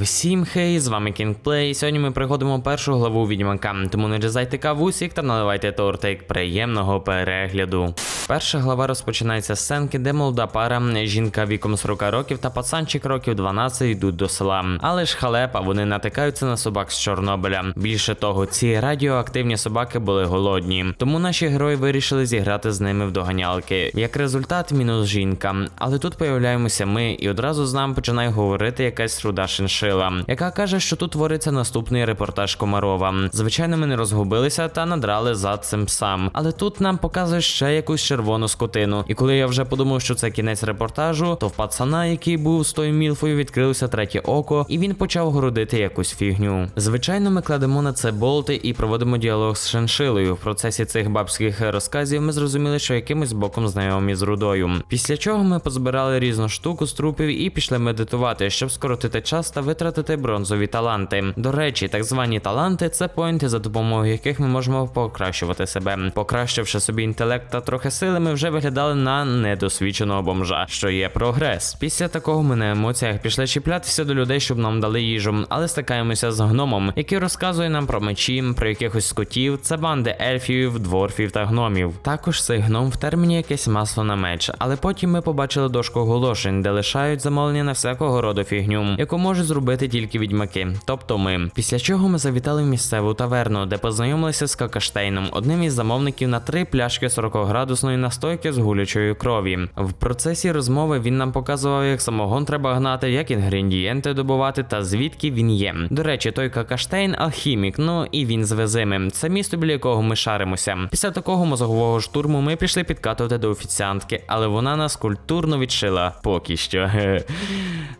Всім хей, з вами Кінгплей. Сьогодні ми приходимо першу главу відьмака, тому не джезайте кавусік та наливайте тортик. Приємного перегляду. Перша глава розпочинається з сценки, де молода пара, жінка віком 40 років та пацанчик років 12 йдуть до села. Але ж халепа, вони натикаються на собак з Чорнобиля. Більше того, ці радіоактивні собаки були голодні, тому наші герої вирішили зіграти з ними в доганялки. Як результат, мінус жінка. Але тут появляємося ми, і одразу з нами починає говорити якась руда шиншила, яка каже, що тут твориться наступний репортаж Комарова. Звичайно, ми не розгубилися та надрали зад цим псам. Але тут нам показує ще якусь червону скотину. І коли я вже подумав, що це кінець репортажу, то в пацана, який був з тою мілфою, відкрилося третє око, і він почав городити якусь фігню. Звичайно, ми кладемо на це болти і проводимо діалог з шиншилою. В процесі цих бабських розказів ми зрозуміли, що якимось боком знайомі з рудою. Після чого ми позбирали різну штуку з трупів і пішли медитувати, щоб скоротити час та витратити бронзові таланти. До речі, так звані таланти це поінти, за допомогою яких ми можемо покращувати себе. Покращивши собі інтелект та трохи сили, ми вже виглядали на недосвідченого бомжа, що є прогрес. Після такого ми на емоціях пішли чіплятися до людей, щоб нам дали їжу, але стикаємося з гномом, який розказує нам про мечі, про якихось скотів, це банди ельфів, дворфів та гномів. Також цей гном в терміні якесь масло на меч, але потім ми побачили дошку оголошень, де лишають замовлення на всякого роду фігню, яку можуть зробити тільки відьмаки, тобто ми. Після чого ми завітали в місцеву таверну, де познайомилися з Какаштейном, одним із замовників на три пляшки 40-градусної настойки з гулячої крові. В процесі розмови він нам показував, як самогон треба гнати, як інгредієнти добувати та звідки він є. До речі, той Какаштейн алхімік, ну і він з везимим. Це місто, біля якого ми шаримося. Після такого мозгового штурму ми пішли підкатувати до офіціантки, але вона нас культурно відшила поки що.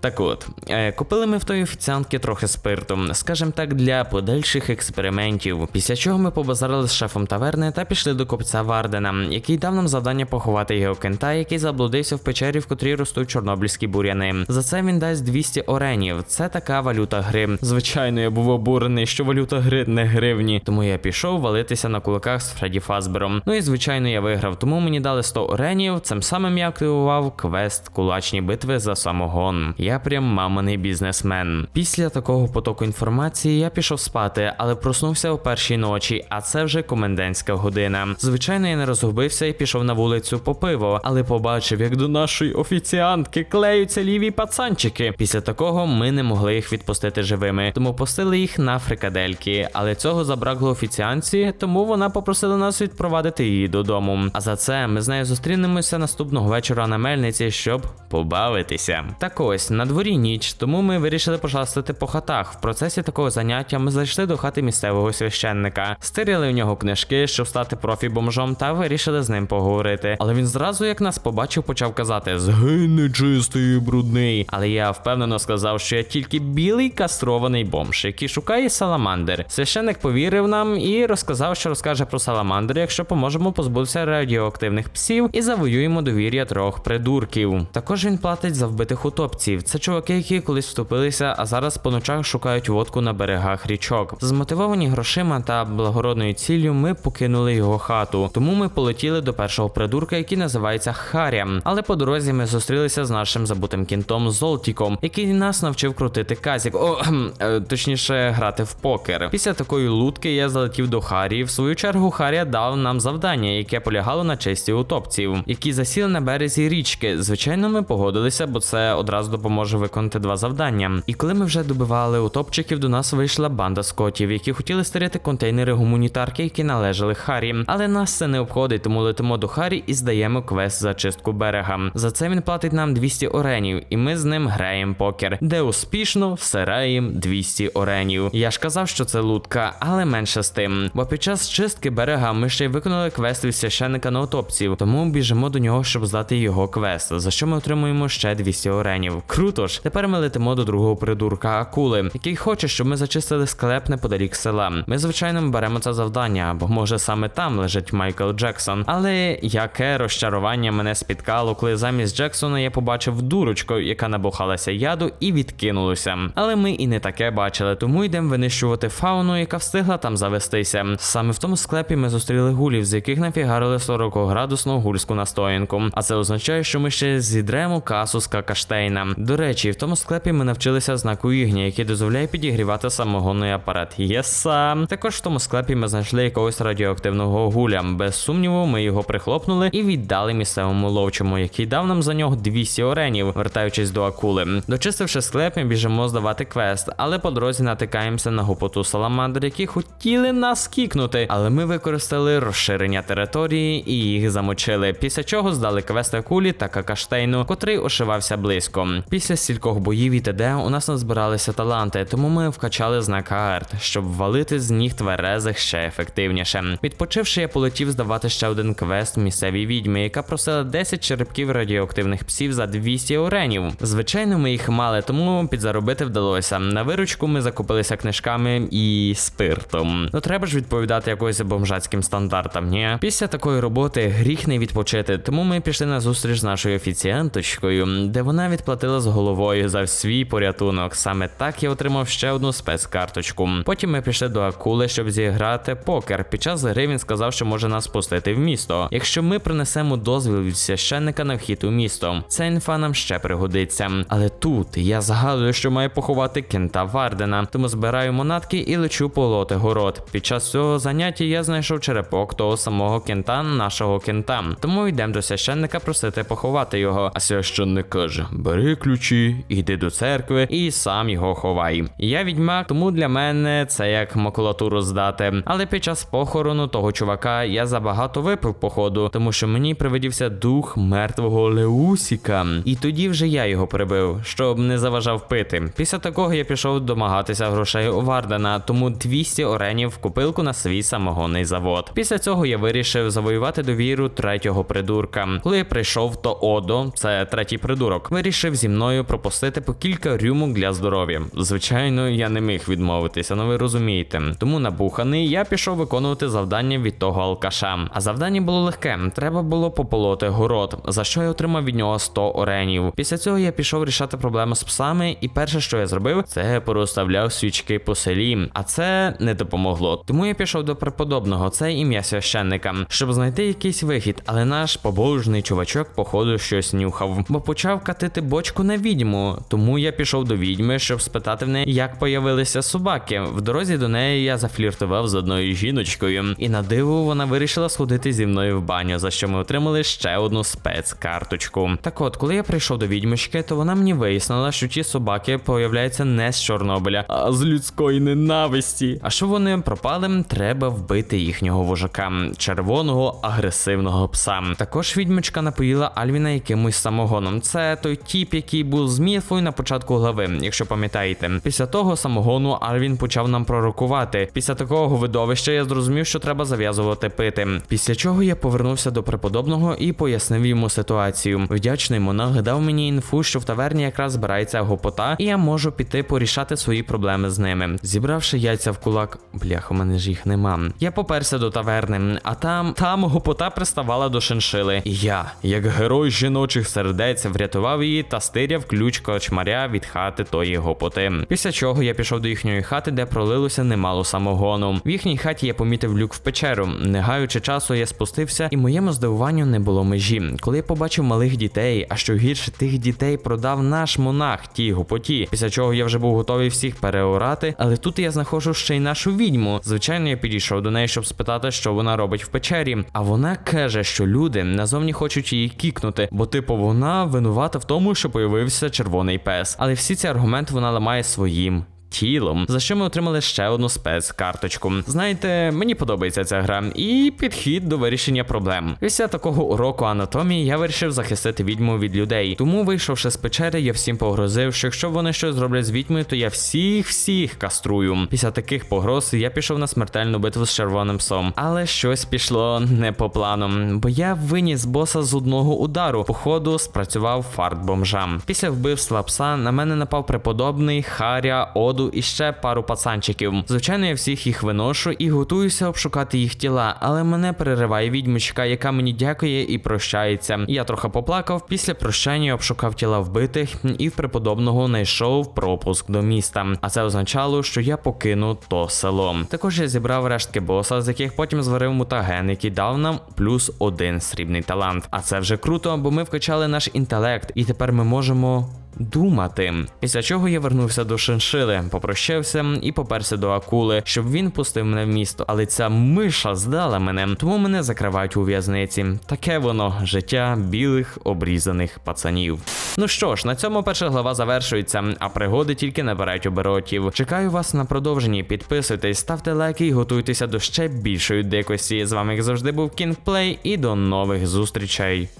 Так от, е, купили ми в той офіціантки трохи спирту, скажем так, для подальших експериментів. Після чого ми побазарили з шефом таверни та пішли до копця Вардена, який дав нам завдання поховати його кента, який заблудився в печері, в котрій ростуть чорнобильські буряни. За це він дасть 200 оренів. Це така валюта гри. Звичайно, я був обурений, що валюта гри не гривні, тому я пішов валитися на кулаках з Фредді Фазбером. Ну і звичайно, я виграв, тому мені дали 100 оренів. Цим самим я активував квест кулачні битви за самогон. Я прям маманий бізнесмен. Після такого потоку інформації я пішов спати, але проснувся о першій ночі, а це вже комендантська година. Звичайно, я не розгубився і пішов на вулицю по пиво, але побачив, як до нашої офіціантки клеються ліві пацанчики. Після такого ми не могли їх відпустити живими, тому пустили їх на фрикадельки. Але цього забракло офіціанці, тому вона попросила нас відпровадити її додому. А за це ми з нею зустрінемося наступного вечора на мельниці, щоб побавитися. Так ось на дворі ніч, тому ми вирішили пошастити по хатах. В процесі такого заняття ми зайшли до хати місцевого священника, стирили в нього книжки, щоб стати профі-бомжом, та вирішили з ним поговорити. Але він зразу, як нас побачив, почав казати: Згини чистий і брудний. Але я впевнено сказав, що я тільки білий кастрований бомж, який шукає саламандр. Священник повірив нам і розказав, що розкаже про саламандр, якщо поможемо позбутися радіоактивних псів і завоюємо довір'я трьох придурків. Також він платить за вбитих утопців. Це чуваки, які колись вступилися, а зараз по ночах шукають водку на берегах річок. Змотивовані грошима та благородною ціллю, ми покинули його хату. Тому ми полетіли до першого придурка, який називається Харя. Але по дорозі ми зустрілися з нашим забутим кінтом Золтіком, який нас навчив крутити казік, о е, точніше, грати в покер. Після такої лутки я залетів до Харі. В свою чергу Харя дав нам завдання, яке полягало на честі утопців, які засіли на березі річки. Звичайно, ми погодилися, бо це одразу допоможе виконати два завдання. І коли ми вже добивали утопчиків, до нас вийшла банда скотів, які хотіли стерети контейнери гуманітарки, які належали Харі. Але нас це не обходить, тому летимо до Харі і здаємо квест за чистку берега. За це він платить нам 200 оренів, і ми з ним граємо покер, де успішно всираємо 200 оренів. Я ж казав, що це лутка, але менше з тим. Бо під час чистки берега ми ще й виконали квест від священника на утопців, тому біжимо до нього, щоб здати його квест, за що ми отримуємо ще 200 оренів. Круто ж, тепер ми летимо до другого придурка акули, який хоче, щоб ми зачистили склеп неподалік села. Ми, звичайно, беремо це завдання, бо може саме там лежить Майкл Джексон. Але яке розчарування мене спіткало, коли замість Джексона я побачив дурочку, яка набухалася яду і відкинулася. Але ми і не таке бачили, тому йдемо винищувати фауну, яка встигла там завестися. Саме в тому склепі ми зустріли гулів, з яких нафігарили 40-градусну гульську настоянку. А це означає, що ми ще зідремо касу з Какаштейна. До речі, в тому склепі ми навчилися навчилися знаку ігня, який дозволяє підігрівати самогонний апарат. Єса. Також в тому склепі ми знайшли якогось радіоактивного гуля. Без сумніву, ми його прихлопнули і віддали місцевому ловчому, який дав нам за нього 200 оренів, вертаючись до акули. Дочистивши склеп, ми біжимо здавати квест, але по дорозі натикаємося на гопоту саламандр, які хотіли нас кікнути, але ми використали розширення території і їх замочили. Після чого здали квест акулі та какаштейну, котрий ошивався близько. Після стількох боїв і т.д. нас назбиралися таланти, тому ми вкачали знак арт, щоб валити з ніг тверезих ще ефективніше. Відпочивши, я полетів здавати ще один квест місцевій відьмі, яка просила 10 черепків радіоактивних псів за 200 оренів. Звичайно, ми їх мали, тому підзаробити вдалося. На виручку ми закупилися книжками і спиртом. Ну треба ж відповідати якось бомжацьким стандартам. Ні, після такої роботи гріх не відпочити. Тому ми пішли на зустріч з нашою офіціанточкою, де вона відплатила з головою за свій порятунок. Саме так я отримав ще одну спецкарточку. Потім ми пішли до акули, щоб зіграти покер. Під час гри він сказав, що може нас пустити в місто. Якщо ми принесемо дозвіл від священника на вхід у місто, ця інфа нам ще пригодиться. Але тут я згадую, що маю поховати кента Вардена, тому збираю монатки і лечу полоти город. Під час цього заняття я знайшов черепок того самого кента, нашого кента. Тому йдемо до священника просити поховати його. А священник каже: бери ключі, іди до церкви і сам його ховай. Я відьмак, тому для мене це як макулатуру здати. Але під час похорону того чувака я забагато випив походу, тому що мені привидівся дух мертвого Леусіка. І тоді вже я його прибив, щоб не заважав пити. Після такого я пішов домагатися грошей у Вардена, тому 200 оренів в купилку на свій самогонний завод. Після цього я вирішив завоювати довіру третього придурка. Коли я прийшов, то Одо, це третій придурок, вирішив зі мною пропустити по кілька рюмок для здоров'я. Звичайно, я не міг відмовитися, ну ви розумієте. Тому набуханий я пішов виконувати завдання від того алкаша. А завдання було легке. Треба було пополоти город, за що я отримав від нього 100 оренів. Після цього я пішов рішати проблеми з псами, і перше, що я зробив, це порозставляв свічки по селі. А це не допомогло. Тому я пішов до преподобного, це ім'я священника, щоб знайти якийсь вихід. Але наш побожний чувачок, походу, щось нюхав, бо почав катити бочку на відьму. Тому я пішов до відьми, щоб спитати в неї, як появилися собаки. В дорозі до неї я зафліртував з одною жіночкою, і на диво вона вирішила сходити зі мною в баню, за що ми отримали ще одну спецкарточку. Так от, коли я прийшов до відьмочки, то вона мені вияснила, що ті собаки появляються не з Чорнобиля, а з людської ненависті. А що вони пропали, треба вбити їхнього вожака, червоного агресивного пса. Також відьмочка напоїла Альвіна якимось самогоном. Це той тіп, який був з Міфою на початку глави, якщо пам'ятаєте. Після того самогону Альвін почав нам пророкувати. Після такого видовища я зрозумів, що треба зав'язувати пити. Після чого я повернувся до преподобного і пояснив йому ситуацію. Вдячний монах дав мені інфу, що в таверні якраз збирається гопота, і я можу піти порішати свої проблеми з ними. Зібравши яйця в кулак, блях, у мене ж їх нема. Я поперся до таверни, а там там гопота приставала до шиншили. І я, як герой жіночих сердець, врятував її та стиряв ключ кочмаря від хати тої гопоти. Після чого я пішов до їхньої хати, де пролилося немало самогону. В їхній хаті я помітив люк в печеру. Не гаючи часу, я спустився, і моєму здивуванню не було межі. Коли я побачив малих дітей, а що гірше тих дітей продав наш монах, тій гопоті. Після чого я вже був готовий всіх переорати, але тут я знаходжу ще й нашу відьму. Звичайно, я підійшов до неї, щоб спитати, що вона робить в печері. А вона каже, що люди назовні хочуть її кікнути, бо типу вона винувата в тому, що появився червоний пес. Але всі ці аргументи вона ламає своїм. Тілом, за що ми отримали ще одну спецкарточку. Знаєте, мені подобається ця гра і підхід до вирішення проблем. Після такого уроку анатомії я вирішив захистити відьму від людей. Тому, вийшовши з печери, я всім погрозив, що якщо вони щось зроблять з відьмою, то я всіх всіх каструю. Після таких погроз я пішов на смертельну битву з червоним псом. Але щось пішло не по плану, бо я виніс боса з одного удару. Походу, спрацював фарт бомжам. Після вбивства пса на мене напав преподобний Харя, Оду і ще пару пацанчиків. Звичайно, я всіх їх виношу і готуюся обшукати їх тіла, але мене перериває відьмочка, яка мені дякує і прощається. Я трохи поплакав. Після прощання обшукав тіла вбитих і в преподобного знайшов пропуск до міста. А це означало, що я покину то село. Також я зібрав рештки боса, з яких потім зварив мутаген, який дав нам плюс один срібний талант. А це вже круто, бо ми вкачали наш інтелект, і тепер ми можемо думати. Після чого я вернувся до шиншили, попрощався і поперся до акули, щоб він пустив мене в місто. Але ця миша здала мене, тому мене закривають у в'язниці. Таке воно життя білих обрізаних пацанів. Ну що ж, на цьому перша глава завершується, а пригоди тільки набирають оборотів. Чекаю вас на продовженні. Підписуйтесь, ставте лайки і готуйтеся до ще більшої дикості. З вами як завжди був Кінгплей, і до нових зустрічей.